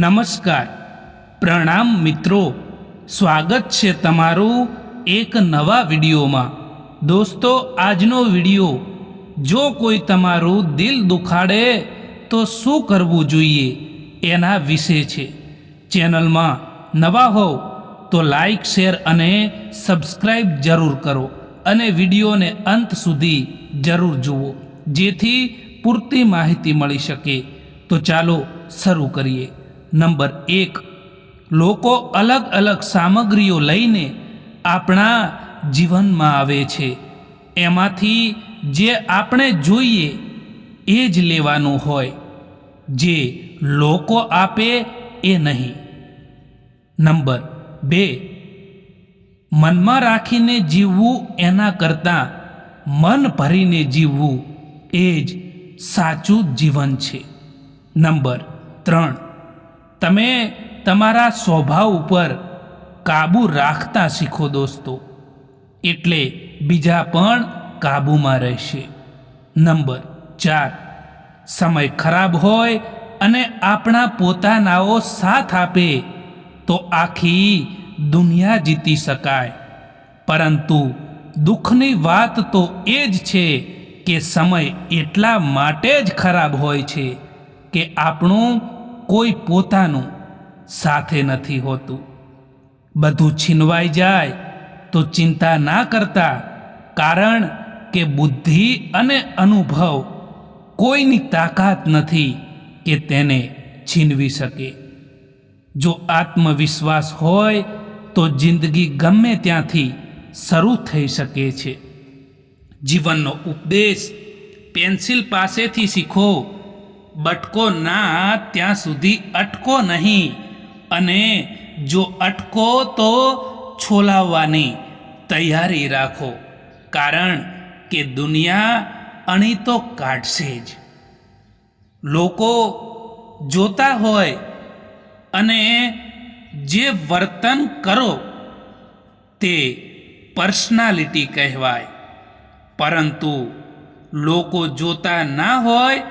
નમસ્કાર. પ્રણામ મિત્રો. સ્વાગત છે તમારું એક નવા વિડીયોમાં. દોસ્તો, આજનો વીડિયો, જો કોઈ તમારું દિલ દુખાડે, તો શું કરવું જોઈએ? એના વિશે છે. ચેનલમાં નવા હોવ, તો લાઈક, શેર અને સબસ્ક્રાઈબ જરૂર કરો અને વિડીયોને અંત સુધી જરૂર જુઓ, જેથી પૂરતી માહિતી મળી શકે. તો ચાલો શરૂ કરીએ. નંબર એક. લોકો અલગ અલગ સામગ્રીઓ લઈને આપણા જીવનમાં આવે છે. એમાંથી જે આપણે જોઈએ એ જ લેવાનું હોય. જે લોકો આપે એ નહીં. નંબર બે. મનમાં રાખીને જીવવું એના કરતાં મન ભરીને જીવવું એ જ સાચું જીવન છે. નંબર ત્રણ. તમે તમારા સ્વભાવ ઉપર કાબૂ રાખતા શીખો દોસ્તો. એટલે બીજા પણ કાબૂમાં રહેશે. નંબર ચાર. સમય ખરાબ હોય અને આપણા પોતાનાઓ સાથ આપે તો આખી દુનિયા જીતી શકાય. પરંતુ દુઃખની વાત તો એ જ છે કે સમય એટલા માટે જ ખરાબ હોય છે કે આપણું કોઈ પોતાનું સાથે નથી હોતું. બધું છીનવાઈ જાય તો ચિંતા ના કરતા, કારણ કે બુદ્ધિ અને અનુભવ કોઈની તાકાત નથી કે તેને છીનવી શકે. જો આત્મવિશ્વાસ હોય તો જિંદગી ગમે ત્યાંથી શરૂ થઈ શકે છે. જીવનનો ઉપદેશ પેન્સિલ પાસેથી શીખો. બટકો ના ત્યાં સુધી અટકો નહીં. અને જો અટકો તો છોલાવવાની તૈયારી રાખો. કારણ કે દુનિયા અણી તો કાઢશે જ. લોકો જોતા હોય અને જે વર્તન કરો તે પર્સનાલિટી કહેવાય. પરંતુ લોકો જોતા ના હોય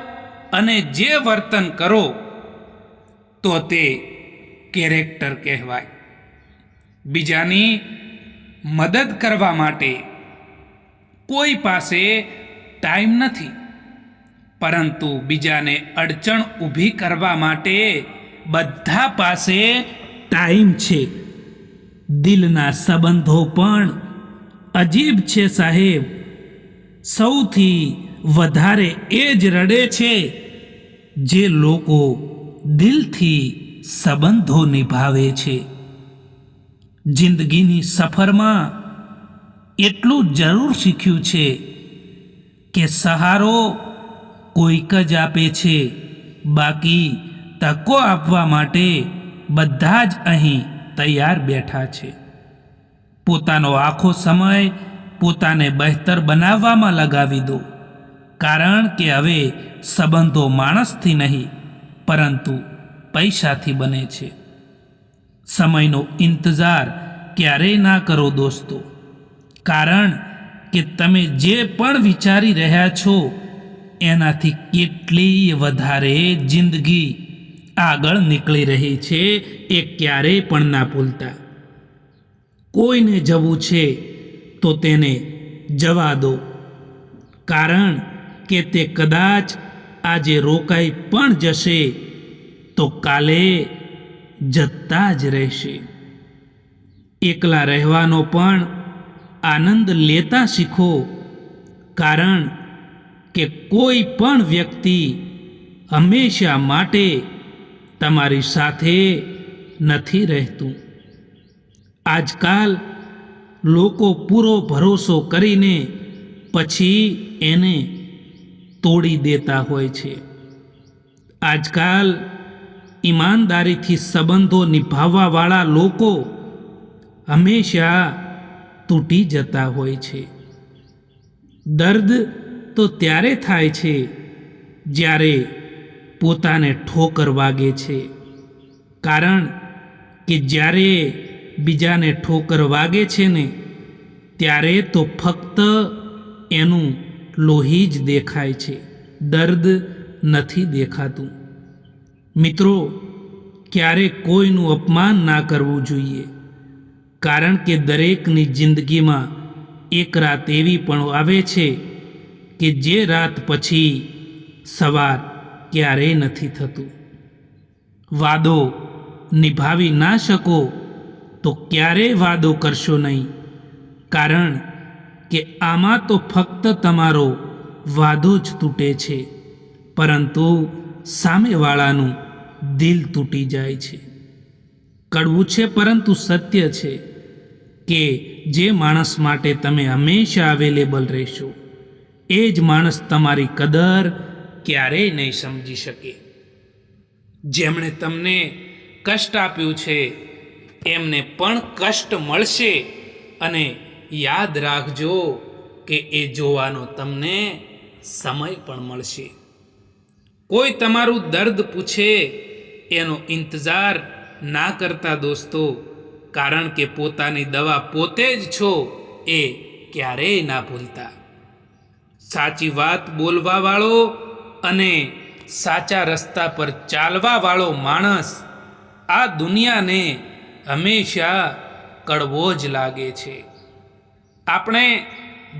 અને જે વર્તન કરો, તો તે કેરેક્ટર કહેવાય. બીજાની મદદ કરવા માટે કોઈ પાસે ટાઈમ નથી, પરંતુ બીજાને અડચણ ઊભી કરવા માટે બધા પાસે ટાઈમ છે. દિલના સંબંધો પણ અજીબ છે સાહેબ. સૌથી વધારે એ જ રડે છે જે લોકો દિલથી સંબંધો નિભાવે છે. જિંદગીની સફરમાં એટલું જરૂર શીખ્યું છે કે સહારો કોઈક જ આપે છે, બાકી તકો આપવા માટે બધા જ અહીં તૈયાર બેઠા છે. પોતાનો આખો સમય પોતાને બહેતર બનાવવામાં લગાવી દો. કારણ કે હવે સંબંધો માણસથી નહીં, પરંતુ પૈસાથી બને છે. સમયનો ઇંતજાર ક્યારેય ના કરો દોસ્તો. કારણ કે તમે જે પણ વિચારી રહ્યા છો, એનાથી કેટલી વધારે જિંદગી આગળ નીકળી રહી છે એ ક્યારેય પણ ના ભૂલતા. કોઈને જવું છે, તો તેને જવા દો. કારણ કે તે કદાચ આજે રોકાઈ પણ જશે, તો કાલે જતા જ રહેશે. એકલા રહેવાનો પણ આનંદ લેતા શીખો, કારણ કે કોઈ પણ વ્યક્તિ હંમેશા માટે તમારી સાથે નથી રહેતું. આજકાલ લોકો પૂરો ભરોસો કરીને પછી એને તોડી દેતા હોય છે. આજકાલ ઈમાનદારીથી સંબંધો નિભાવવાવાળા લોકો હંમેશા તૂટી જતા હોય છે. દર્દ તો ત્યારે થાય છે જ્યારે પોતાને ઠોકર વાગે છે. કારણ કે જ્યારે બીજાને ઠોકર વાગે છે ને, ત્યારે તો ફક્ત એનું લોહી જ દેખાય છે. દર્દ નથી દેખાતું. મિત્રો, ક્યારે કોઈનું અપમાન ના કરવું જોઈએ? કારણ કે દરેકની જિંદગીમાં એક રાત એવી પણ આવે છે કે જે રાત પછી સવાર ક્યારેય નથી થતું. વાદો નિભાવી ના શકો તો ક્યારેય વાદો કરશો નહીં. કારણ કે આમાં તો ફક્ત તમારો વાદો જ તૂટે છે, પરંતુ સામેવાળાનું દિલ તૂટી જાય છે. કડવું છે પરંતુ સત્ય છે કે જે માણસ માટે તમે હંમેશા અવેલેબલ રહેશો, એ જ માણસ તમારી કદર ક્યારેય નહીં સમજી શકે. જેમણે તમને કષ્ટ આપ્યું છે, એમને પણ કષ્ટ મળશે અને યાદ રાખજો કે એ જોવાનો તમને સમય પણ મળશે. કોઈ તમારું દર્દ પૂછે, એનો ઇંતજાર ના કરતા દોસ્તો, કારણ કે પોતાની દવા પોતે જ છો, એ ક્યારેય ના ભૂલતા. સાચી વાત બોલવાવાળો અને સાચા રસ્તા પર ચાલવાવાળો માણસ આ દુનિયાને હંમેશા કડવો જ લાગે છે. આપણે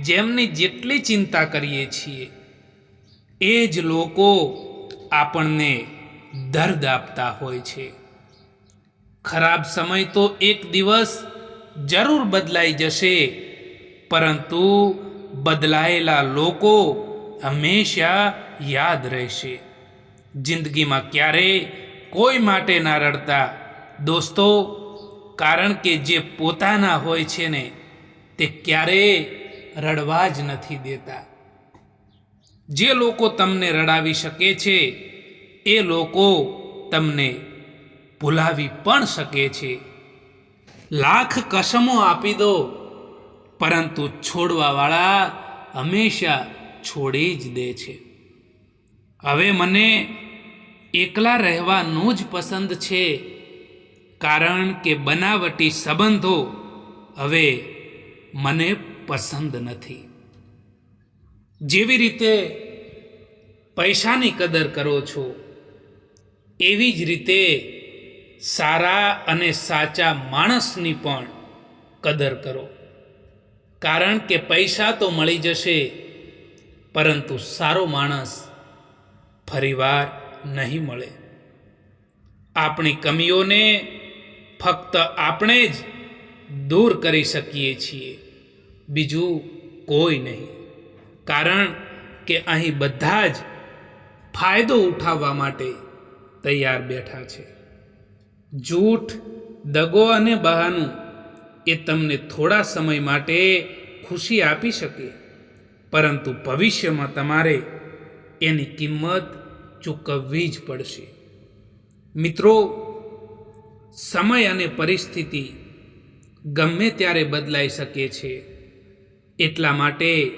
જેમની જેટલી ચિંતા કરીએ છીએ, એ જ લોકો આપણને દર્દ આપતા હોય છે. ખરાબ સમય તો એક દિવસ જરૂર બદલાઈ જશે, પરંતુ બદલાયેલા લોકો હંમેશા યાદ રહેશે. જિંદગીમાં ક્યારેય કોઈ માટે ના રડતા? દોસ્તો, કારણ કે જે પોતાના હોય છે ને તે ક્યારેય રડવા જ નથી દેતા. જે લોકો તમને રડાવી શકે છે, એ લોકો તમને ભૂલાવી પણ શકે છે. લાખ કસમો આપી દો, પરંતુ છોડવાવાળા હંમેશા છોડી જ દે છે. હવે મને એકલા રહેવાનું જ પસંદ છે, કારણ કે બનાવટી સંબંધો હવે મને પસંદ નથી. જેવી રીતે પૈસાની કદર કરો છો, એવી જ રીતે સારા અને સાચા માણસની પણ કદર કરો. કારણ કે પૈસા તો મળી જશે, પરંતુ સારો માણસ ફરીવાર નહીં મળે. આપણી કમીઓને ફક્ત આપણે જ દૂર કરી શકીએ છીએ. બીજું કોઈ નહીં. કારણ કે અહીં બધા જ ફાયદો ઉઠાવવા માટે તૈયાર બેઠા છે. જૂઠ, દગો અને બહાનું એ તમને થોડા સમય માટે ખુશી આપી શકે, પરંતુ ભવિષ્યમાં તમારે એની કિંમત ચૂકવવી જ પડશે. મિત્રો, સમય અને પરિસ્થિતિ ગમે ત્યારે બદલાઈ શકે છે. એટલા માટે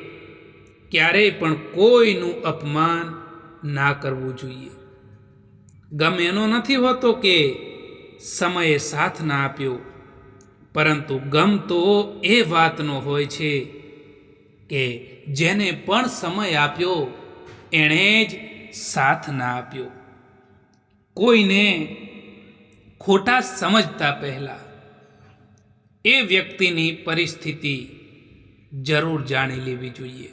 ક્યારેય પણ કોઈનું અપમાન ના કરવું જોઈએ. ગમે એનો નથી હોતો કે સમયે સાથ ના આપ્યો, પરંતુ ગમ તો એ વાતનો હોય છે કે જેને પણ સમય આપ્યો, એણે જ સાથ ના આપ્યો. કોઈને ખોટા સમજતા પહેલાં એ વ્યક્તિની પરિસ્થિતિ જરૂર જાણી લેવી જોઈએ.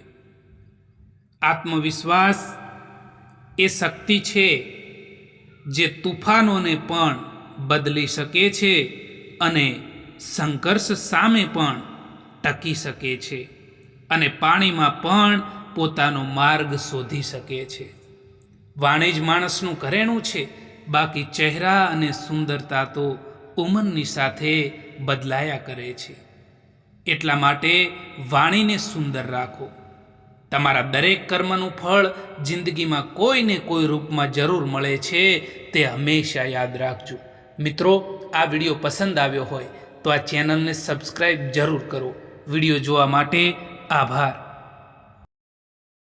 આત્મવિશ્વાસ એ શક્તિ છે જે તુફાનોને પણ બદલી શકે છે અને સંઘર્ષ સામે પણ ટકી શકે છે અને પાણીમાં પણ પોતાનો માર્ગ શોધી શકે છે. વાણી જ માણસનું ઘરેણું છે, બાકી ચહેરા અને સુંદરતા તો ઉંમરની સાથે બદલાયા કરે છે. એટલા માટે વાણીને સુંદર રાખો. તમારા દરેક કર્મનું ફળ જિંદગીમાં કોઈને કોઈ રૂપમાં જરૂર મળે છે તે હંમેશા યાદ રાખજો. મિત્રો, આ વીડિયો પસંદ આવ્યો હોય તો આ ચેનલને સબસ્ક્રાઈબ જરૂર કરો. વીડિયો જોવા માટે આભાર.